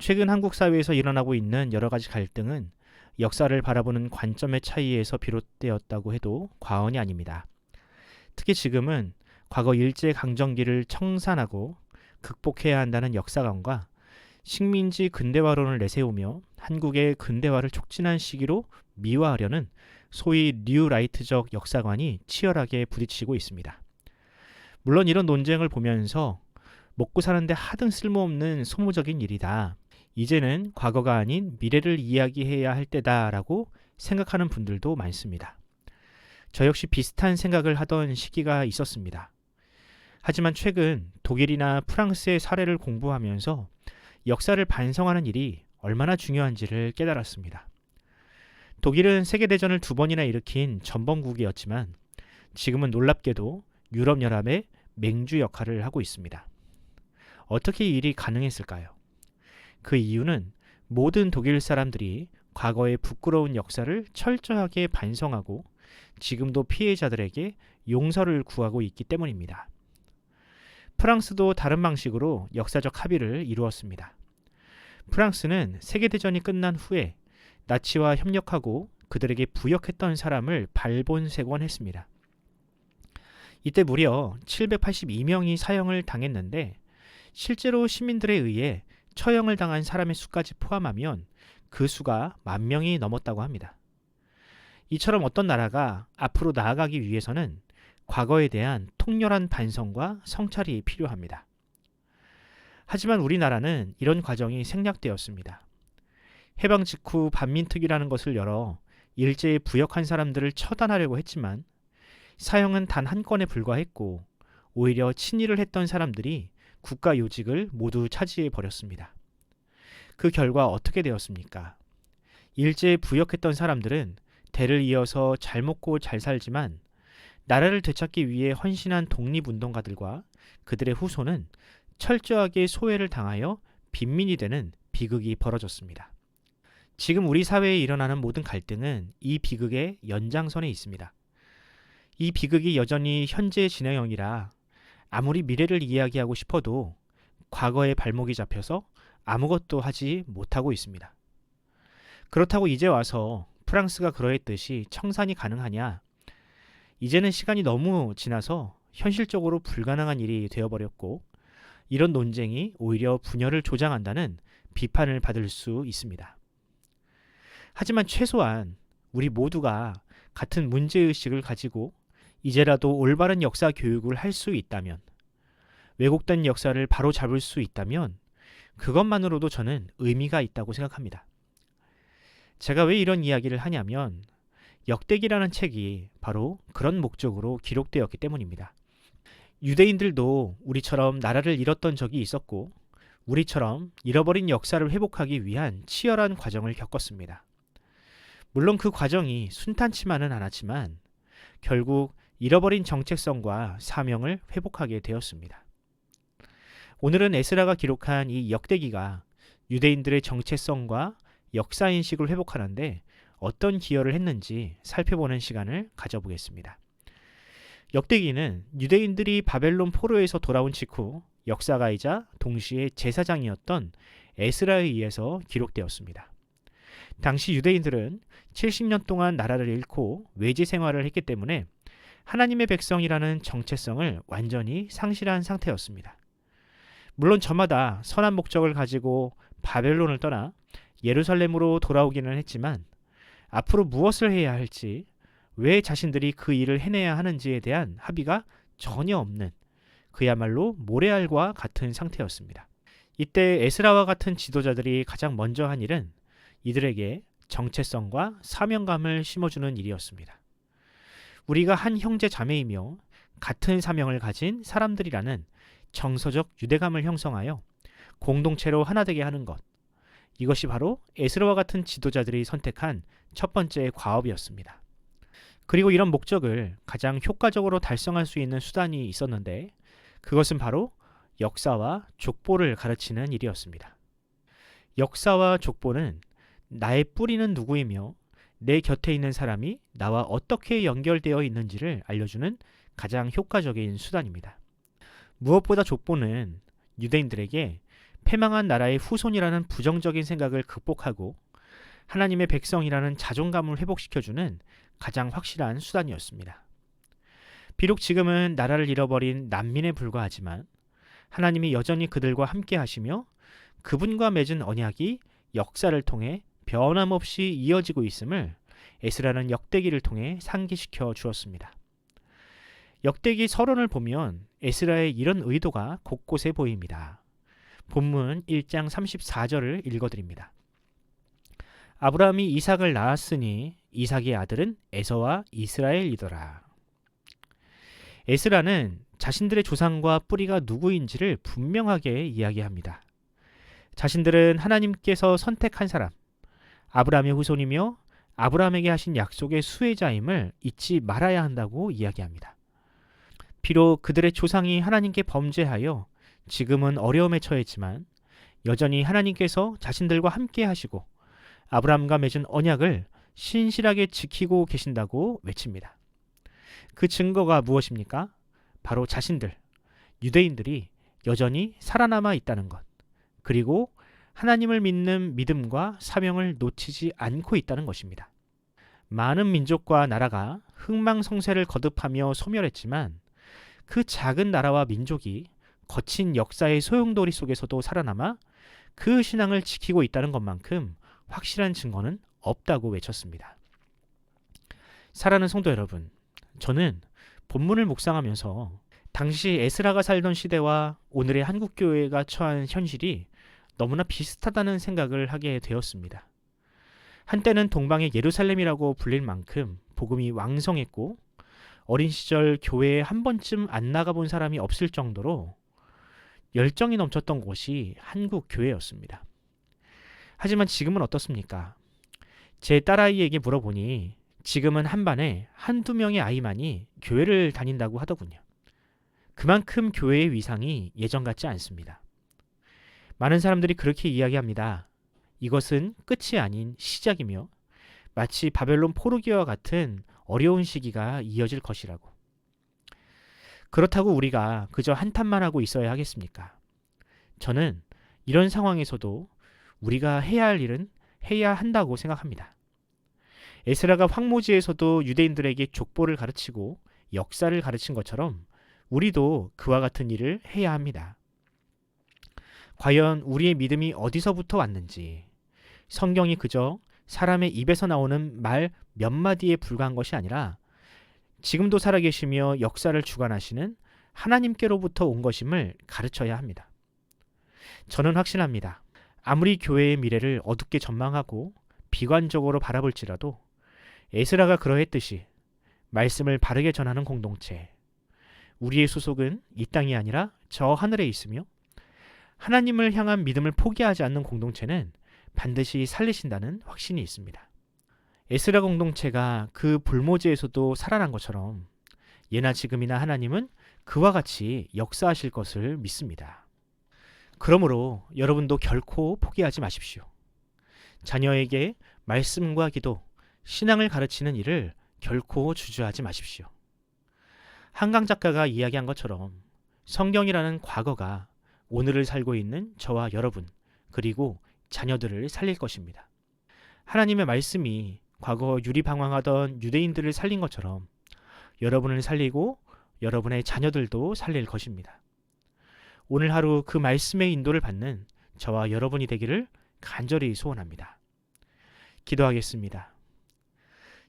최근 한국 사회에서 일어나고 있는 여러 가지 갈등은 역사를 바라보는 관점의 차이에서 비롯되었다고 해도 과언이 아닙니다. 특히 지금은 과거 일제 강점기를 청산하고 극복해야 한다는 역사관과 식민지 근대화론을 내세우며 한국의 근대화를 촉진한 시기로 미화하려는 소위 뉴라이트적 역사관이 치열하게 부딪히고 있습니다. 물론 이런 논쟁을 보면서 먹고 사는데 하등 쓸모없는 소모적인 일이다. 이제는 과거가 아닌 미래를 이야기해야 할 때다라고 생각하는 분들도 많습니다. 저 역시 비슷한 생각을 하던 시기가 있었습니다. 하지만 최근 독일이나 프랑스의 사례를 공부하면서 역사를 반성하는 일이 얼마나 중요한지를 깨달았습니다. 독일은 세계대전을 두 번이나 일으킨 전범국이었지만 지금은 놀랍게도 유럽연합의 맹주 역할을 하고 있습니다. 어떻게 이 일이 가능했을까요? 그 이유는 모든 독일 사람들이 과거의 부끄러운 역사를 철저하게 반성하고 지금도 피해자들에게 용서를 구하고 있기 때문입니다. 프랑스도 다른 방식으로 역사적 합의를 이루었습니다. 프랑스는 세계대전이 끝난 후에 나치와 협력하고 그들에게 부역했던 사람을 발본색원했습니다. 이때 무려 782명이 사형을 당했는데 실제로 시민들에 의해 처형을 당한 사람의 수까지 포함하면 그 수가 만 명이 넘었다고 합니다. 이처럼 어떤 나라가 앞으로 나아가기 위해서는 과거에 대한 통렬한 반성과 성찰이 필요합니다. 하지만 우리나라는 이런 과정이 생략되었습니다. 해방 직후 반민특위라는 것을 열어 일제에 부역한 사람들을 처단하려고 했지만 사형은 단 한 건에 불과했고 오히려 친일을 했던 사람들이 국가 요직을 모두 차지해 버렸습니다. 그 결과 어떻게 되었습니까? 일제에 부역했던 사람들은 대를 이어서 잘 먹고 잘 살지만 나라를 되찾기 위해 헌신한 독립운동가들과 그들의 후손은 철저하게 소외를 당하여 빈민이 되는 비극이 벌어졌습니다. 지금 우리 사회에 일어나는 모든 갈등은 이 비극의 연장선에 있습니다. 이 비극이 여전히 현재 진행형이라 아무리 미래를 이야기하고 싶어도 과거의 발목이 잡혀서 아무것도 하지 못하고 있습니다. 그렇다고 이제 와서 프랑스가 그러했듯이 청산이 가능하냐? 이제는 시간이 너무 지나서 현실적으로 불가능한 일이 되어버렸고 이런 논쟁이 오히려 분열을 조장한다는 비판을 받을 수 있습니다. 하지만 최소한 우리 모두가 같은 문제의식을 가지고 이제라도 올바른 역사 교육을 할 수 있다면, 왜곡된 역사를 바로 잡을 수 있다면, 그것만으로도 저는 의미가 있다고 생각합니다. 제가 왜 이런 이야기를 하냐면, 역대기라는 책이 바로 그런 목적으로 기록되었기 때문입니다. 유대인들도 우리처럼 나라를 잃었던 적이 있었고, 우리처럼 잃어버린 역사를 회복하기 위한 치열한 과정을 겪었습니다. 물론 그 과정이 순탄치만은 않았지만, 결국 잃어버린 정체성과 사명을 회복하게 되었습니다. 오늘은 에스라가 기록한 이 역대기가 유대인들의 정체성과 역사인식을 회복하는데 어떤 기여를 했는지 살펴보는 시간을 가져보겠습니다. 역대기는 유대인들이 바벨론 포로에서 돌아온 직후 역사가이자 동시에 제사장이었던 에스라에 의해서 기록되었습니다. 당시 유대인들은 70년 동안 나라를 잃고 외지 생활을 했기 때문에 하나님의 백성이라는 정체성을 완전히 상실한 상태였습니다. 물론 저마다 선한 목적을 가지고 바벨론을 떠나 예루살렘으로 돌아오기는 했지만 앞으로 무엇을 해야 할지 왜 자신들이 그 일을 해내야 하는지에 대한 합의가 전혀 없는 그야말로 모래알과 같은 상태였습니다. 이때 에스라와 같은 지도자들이 가장 먼저 한 일은 이들에게 정체성과 사명감을 심어주는 일이었습니다. 우리가 한 형제 자매이며 같은 사명을 가진 사람들이라는 정서적 유대감을 형성하여 공동체로 하나 되게 하는 것. 이것이 바로 에스라와 같은 지도자들이 선택한 첫 번째 과업이었습니다. 그리고 이런 목적을 가장 효과적으로 달성할 수 있는 수단이 있었는데 그것은 바로 역사와 족보를 가르치는 일이었습니다. 역사와 족보는 나의 뿌리는 누구이며 내 곁에 있는 사람이 나와 어떻게 연결되어 있는지를 알려주는 가장 효과적인 수단입니다. 무엇보다 족보는 유대인들에게 패망한 나라의 후손이라는 부정적인 생각을 극복하고 하나님의 백성이라는 자존감을 회복시켜주는 가장 확실한 수단이었습니다. 비록 지금은 나라를 잃어버린 난민에 불과하지만 하나님이 여전히 그들과 함께 하시며 그분과 맺은 언약이 역사를 통해 변함없이 이어지고 있음을 에스라는 역대기를 통해 상기시켜 주었습니다. 역대기 서론을 보면 에스라의 이런 의도가 곳곳에 보입니다. 본문 1장 34절을 읽어드립니다. 아브라함이 이삭을 낳았으니 이삭의 아들은 에서와 이스라엘이더라. 에스라는 자신들의 조상과 뿌리가 누구인지를 분명하게 이야기합니다. 자신들은 하나님께서 선택한 사람, 아브라함의 후손이며 아브라함에게 하신 약속의 수혜자임을 잊지 말아야 한다고 이야기합니다. 비록 그들의 조상이 하나님께 범죄하여 지금은 어려움에 처했지만 여전히 하나님께서 자신들과 함께 하시고 아브라함과 맺은 언약을 신실하게 지키고 계신다고 외칩니다. 그 증거가 무엇입니까? 바로 자신들, 유대인들이 여전히 살아남아 있다는 것, 그리고 하나님을 믿는 믿음과 사명을 놓치지 않고 있다는 것입니다. 많은 민족과 나라가 흥망성쇠를 거듭하며 소멸했지만 그 작은 나라와 민족이 거친 역사의 소용돌이 속에서도 살아남아 그 신앙을 지키고 있다는 것만큼 확실한 증거는 없다고 외쳤습니다. 사랑하는 성도 여러분, 저는 본문을 묵상하면서 당시 에스라가 살던 시대와 오늘의 한국 교회가 처한 현실이 너무나 비슷하다는 생각을 하게 되었습니다. 한때는 동방의 예루살렘이라고 불릴 만큼 복음이 왕성했고 어린 시절 교회에 한 번쯤 안 나가본 사람이 없을 정도로 열정이 넘쳤던 곳이 한국 교회였습니다. 하지만 지금은 어떻습니까? 제 딸아이에게 물어보니 지금은 한 반에 한두 명의 아이만이 교회를 다닌다고 하더군요. 그만큼 교회의 위상이 예전 같지 않습니다. 많은 사람들이 그렇게 이야기합니다. 이것은 끝이 아닌 시작이며 마치 바벨론 포르기와 같은 어려운 시기가 이어질 것이라고. 그렇다고 우리가 그저 한탄만 하고 있어야 하겠습니까? 저는 이런 상황에서도 우리가 해야 할 일은 해야 한다고 생각합니다. 에스라가 황무지에서도 유대인들에게 족보를 가르치고 역사를 가르친 것처럼 우리도 그와 같은 일을 해야 합니다. 과연 우리의 믿음이 어디서부터 왔는지 성경이 그저 사람의 입에서 나오는 말 몇 마디에 불과한 것이 아니라 지금도 살아계시며 역사를 주관하시는 하나님께로부터 온 것임을 가르쳐야 합니다. 저는 확신합니다. 아무리 교회의 미래를 어둡게 전망하고 비관적으로 바라볼지라도 에스라가 그러했듯이 말씀을 바르게 전하는 공동체, 우리의 소속은 이 땅이 아니라 저 하늘에 있으며 하나님을 향한 믿음을 포기하지 않는 공동체는 반드시 살리신다는 확신이 있습니다. 에스라 공동체가 그 불모지에서도 살아난 것처럼 예나 지금이나 하나님은 그와 같이 역사하실 것을 믿습니다. 그러므로 여러분도 결코 포기하지 마십시오. 자녀에게 말씀과 기도, 신앙을 가르치는 일을 결코 주저하지 마십시오. 한강 작가가 이야기한 것처럼 성경이라는 과거가 오늘을 살고 있는 저와 여러분, 그리고 자녀들을 살릴 것입니다. 하나님의 말씀이 과거 유리방황하던 유대인들을 살린 것처럼 여러분을 살리고 여러분의 자녀들도 살릴 것입니다. 오늘 하루 그 말씀의 인도를 받는 저와 여러분이 되기를 간절히 소원합니다. 기도하겠습니다.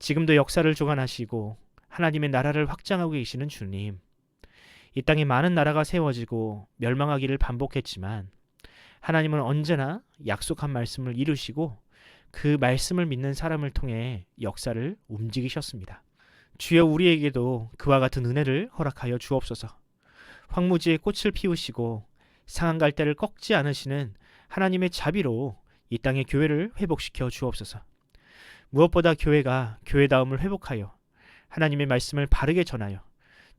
지금도 역사를 주관하시고 하나님의 나라를 확장하고 계시는 주님. 이 땅에 많은 나라가 세워지고 멸망하기를 반복했지만 하나님은 언제나 약속한 말씀을 이루시고 그 말씀을 믿는 사람을 통해 역사를 움직이셨습니다. 주여 우리에게도 그와 같은 은혜를 허락하여 주옵소서. 황무지에 꽃을 피우시고 상한 갈대를 꺾지 않으시는 하나님의 자비로 이 땅의 교회를 회복시켜 주옵소서. 무엇보다 교회가 교회다움을 회복하여 하나님의 말씀을 바르게 전하여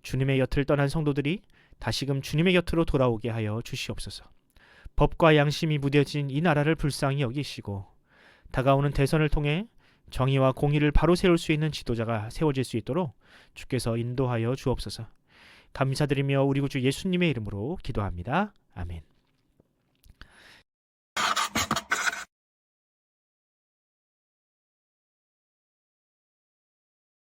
주님의 곁을 떠난 성도들이 다시금 주님의 곁으로 돌아오게 하여 주시옵소서. 법과 양심이 무뎌진 이 나라를 불쌍히 여기시고 다가오는 대선을 통해 정의와 공의를 바로 세울 수 있는 지도자가 세워질 수 있도록 주께서 인도하여 주옵소서. 감사드리며 우리 구주 예수님의 이름으로 기도합니다. 아멘.